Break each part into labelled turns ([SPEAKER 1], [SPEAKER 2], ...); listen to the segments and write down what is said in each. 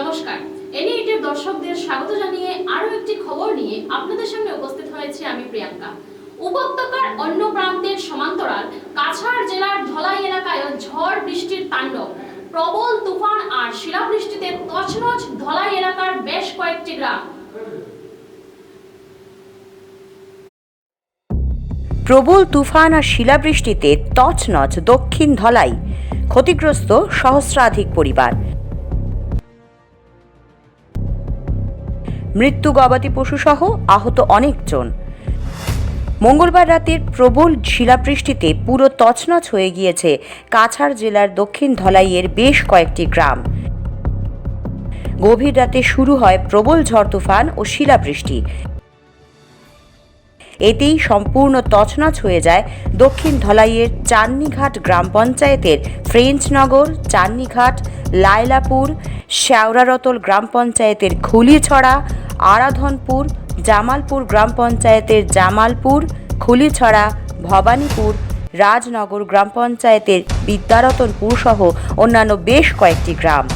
[SPEAKER 1] নমস্কার। এনইটির দর্শকদের স্বাগত জানিয়ে আরও একটি খবর নিয়ে আপনাদের সামনে উপস্থিত হয়েছে আমি প্রিয়াঙ্কা। উপত্যকার অন্য প্রান্তের সমান্তরাল কাছাড় জেলার ধলাই এলাকায় ঝড় বৃষ্টির তাণ্ডব। প্রবল তুফান আর শিলাবৃষ্টিতে তছনছ ধলাই এলাকার বেশ কয়েকটি গ্রাম।
[SPEAKER 2] প্রবল তুফান আর শিলাবৃষ্টিতে তছনছ দক্ষিণ ধলাই। ক্ষতিগ্রস্ত সহস্রাধিক পরিবার। মৃত্যু গবাদি পশুসহ আহত অনেকজন। মঙ্গলবার রাতের প্রবল শিলাবৃষ্টিতে পুরো তছনছ হয়ে গিয়েছে কাছাড় জেলার দক্ষিণ ধলাইয়ের বেশ কয়েকটি গ্রাম। গভীর রাতে শুরু হয় প্রবল ঝড় তুফান ও শিলাবৃষ্টি। এতেই সম্পূর্ণ তছনছ হয়ে যায় দক্ষিণ ধলাইয়ের চান্নিঘাট গ্রাম পঞ্চায়েতের ফ্রেঞ্চনগর, চান্নিঘাট লায়লাপুর শ্যাওরারতল গ্রাম পঞ্চায়েতের খুলিছড়া আরাধনপুর, জামালপুর গ্রাম পঞ্চায়েতের জামালপুর, খুলিছড়া, ভবানীপুর, রাজনগর গ্রাম পঞ্চায়েতের বিদ্যারতনপুর সহ অন্যান্য বেশ কয়েকটি গ্রাম।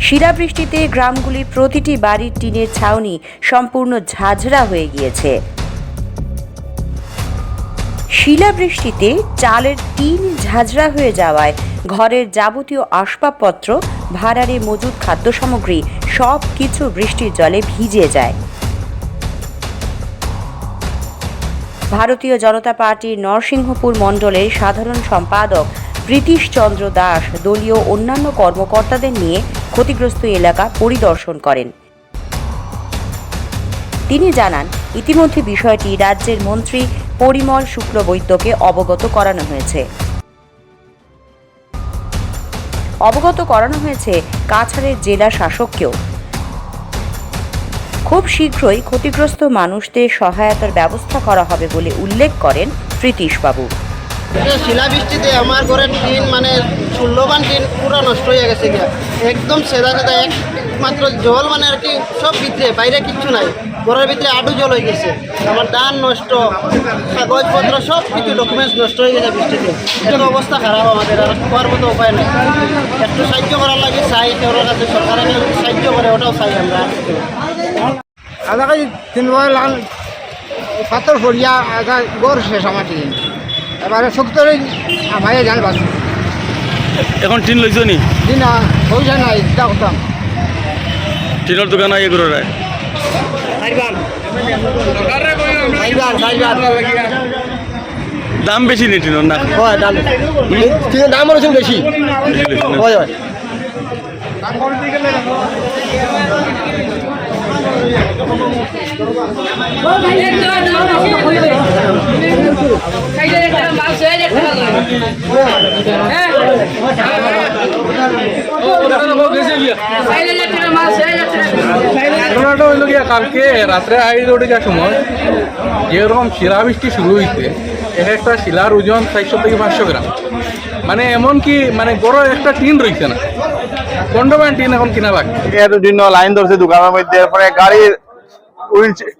[SPEAKER 2] শিলাবৃষ্টিতে গ্রামগুলির প্রতিটি বাড়ির টিনের ছাউনি সম্পূর্ণ ঝাঁঝরা হয়ে গিয়েছে। শিলাবৃষ্টিতে চালের টিন ঝাঁঝরা হয়ে যাওয়ায় ঘরের যাবতীয় আসবাবপত্র, ভাড়ারে মজুদ খাদ্য সামগ্রী সব কিছু বৃষ্টির জলে ভিজে যায়। ভারতীয় জনতা পার্টির নরসিংহপুর মণ্ডলের সাধারণ সম্পাদক প্রীতিশ চন্দ্র দাস দলীয় অন্যান্য কর্মকর্তাদের নিয়ে ক্ষতিগ্রস্ত এলাকা পরিদর্শন করেন। তিনি জানান ইতিমধ্যে বিষয়টি রাজ্যের মন্ত্রী পরিমল শুক্লবৈদ্যকে অবগত করানো হয়েছে। অবগত করানো হয়েছে কাছাড়ের জেলা শাসককেও। খুব শীঘ্রই ক্ষতিগ্রস্ত মানুষদের সহায়তার ব্যবস্থা করা হবে বলে উল্লেখ করেন
[SPEAKER 3] এটা শিলাবৃষ্টিতে আমার ঘরের টিন মানে ষোলোবান টিন পুরো নষ্ট হয়ে গেছে গিয়া। একদম সেদা সেদা একমাত্র জল মানে আর কি সব ভিতরে, বাইরে কিচ্ছু নাই। ঘরের ভিতরে আডু জল হয়ে গেছে। আমার ধান নষ্ট কাগজপত্র সব কিছু ডকুমেন্টস নষ্ট হয়ে গেছে বৃষ্টিতে। এত অবস্থা খারাপ আমাদের আর হওয়ার মতো উপায় নেই। একটু সাহায্য করার লাগে চাই ওর কাছে সরকারে সাহায্য করে ওটাও চাই আমরা।
[SPEAKER 4] আধাকে তিনবার লাল পাথর ফরিয়া আধা গড় শেষ আমার টিন এবারে সত্তরই আমায় জান বাস
[SPEAKER 5] এখন টিন লইছ নি?
[SPEAKER 4] দিন পয়সা নাই চিন্তা করতাম
[SPEAKER 5] টিনের দোকান ইয়ে করে রায় দাম বেশি নি টিনের না?
[SPEAKER 3] হয় দাম টিনের দাম রয়েছে বেশি। হয়। হয়।
[SPEAKER 6] ঘটনাটা হইল গিয়া কালকে রাত্রে আড়াই ওটার সময় যেরকম শিলা বৃষ্টি শুরু হইতে এক একটা শিলার ওজন চারশো থেকে পাঁচশো গ্রাম। মানে এমন কি মানে বড় একটা টিন রয়েছে না। কন্ডোম্যান টিন এখন কিনা লাগবে
[SPEAKER 7] এর জন্য লাইন ধরছে দোকানের মধ্যে এরপরে গাড়ির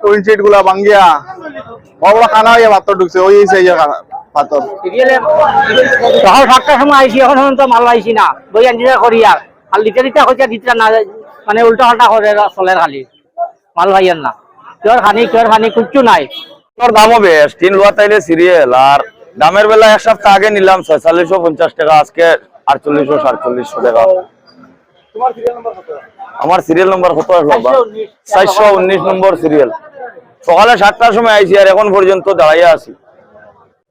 [SPEAKER 7] উইন্ডশিটগুলা ভাঙ্গিয়া বড় বড় খানা হইয়া পাথর ঢুকছে ওই সেই পাথর।
[SPEAKER 8] সকাল সাতটার সময় আইসি এখন এখন তো মাল আইসি না। বই আনজিরা করিয়া আর। লিটা লিটা হইতে দিতে না মানে উল্টা পাল্টা করে চলে খালি। মাল ভাইয়ের না। কেউর খানি কেউর খানি কিচ্ছু নাই।
[SPEAKER 7] তোর দামও বেশ তিন লোয়া তাইলে সিরিয়াল আর দামের বেলা এক সপ্তাহ আগে নিলাম ছয়চল্লিশশো পঞ্চাশ টাকা আজকে আটচল্লিশশো সাতচল্লিশশো টাকা। আমার সিরিয়াল নম্বর কত আসলো চারশো উনিশ নম্বর সিরিয়াল সকালে সাতটার সময় আইছি আর এখন পর্যন্ত দাঁড়াইয়া আছি।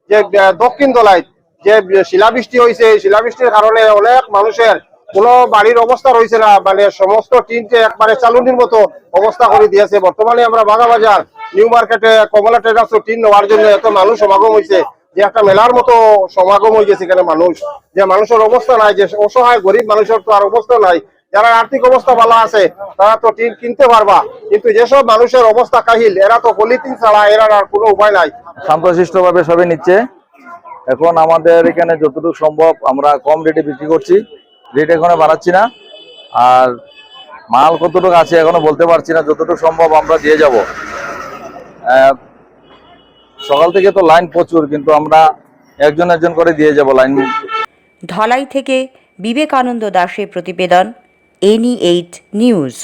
[SPEAKER 9] যে দক্ষিণ দলাই যে শিলাবৃষ্টি হয়েছে শিলাবৃষ্টির কারণে অনেক মানুষের কোনো বাড়ির অবস্থা রয়েছে না মানে সমস্ত টিনকে একবারে চালুনির মতো অবস্থা করে দিয়েছে। বর্তমানে আমরা বাগাবাজার নিউ মার্কেটে কমলা ট্রেডার্স টিন নেওয়ার জন্য এত মানুষ সমাগম হয়েছে, যে একটা মেলার মতো সমাগম গেছে এখানে মানুষ। যে মানুষের অবস্থা নাই, যে অসহায় গরিব মানুষের তো আর অবস্থা নাই। যারা আর্থিক অবস্থা ভালো আছে, তারা তো টিন কিনতে পারবা। কিন্তু যেসব মানুষের অবস্থা কাহিল, এরা তো পলিথিন ছাড়া এরা আর কোনো উপায় নাই।
[SPEAKER 7] শান্তশিষ্ট ভাবে সবাই নিচ্ছে। এখন আমাদের এখানে যতটুকু সম্ভব আমরা কম রেটে বিক্রি করছি। রেট এখনও বাড়াচ্ছি না। আর মাল কতটুকু আছে এখনও বলতে পারছি না, যতটুকু সম্ভব আমরা দিয়ে যাব। সকাল থেকে তো লাইন প্রচুর, কিন্তু আমরা একজন একজন করে দিয়ে যাব লাইন
[SPEAKER 2] ঢলাই থেকে বিবেকানন্দ দাসের প্রতিবেদন এনি এইট নিউজ